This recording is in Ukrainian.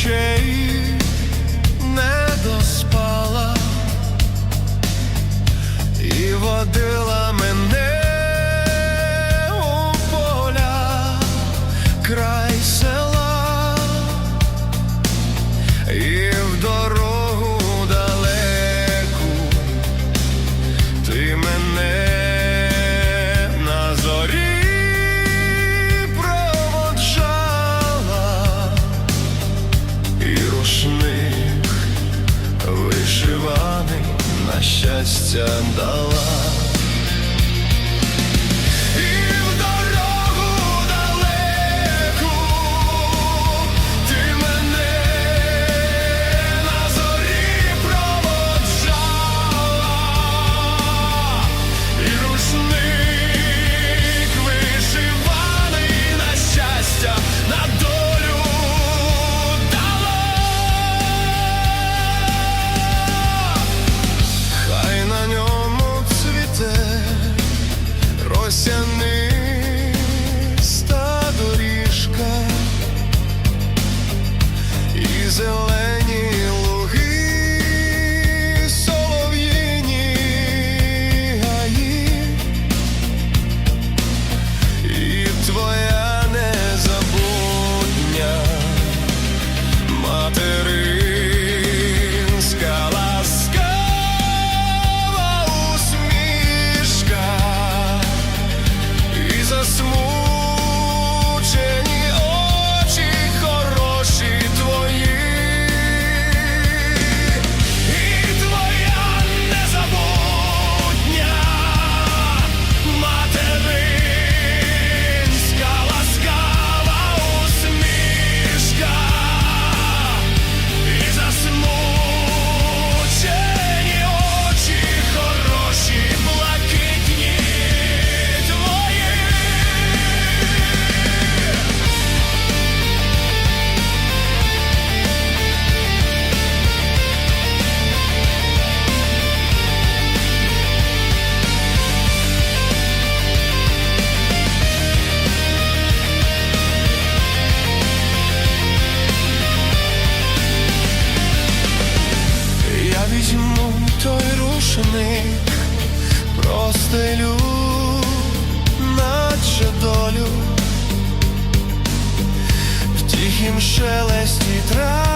cheio. щастя дала. diesel них простелю, наче долю, в тихім шелесті трав.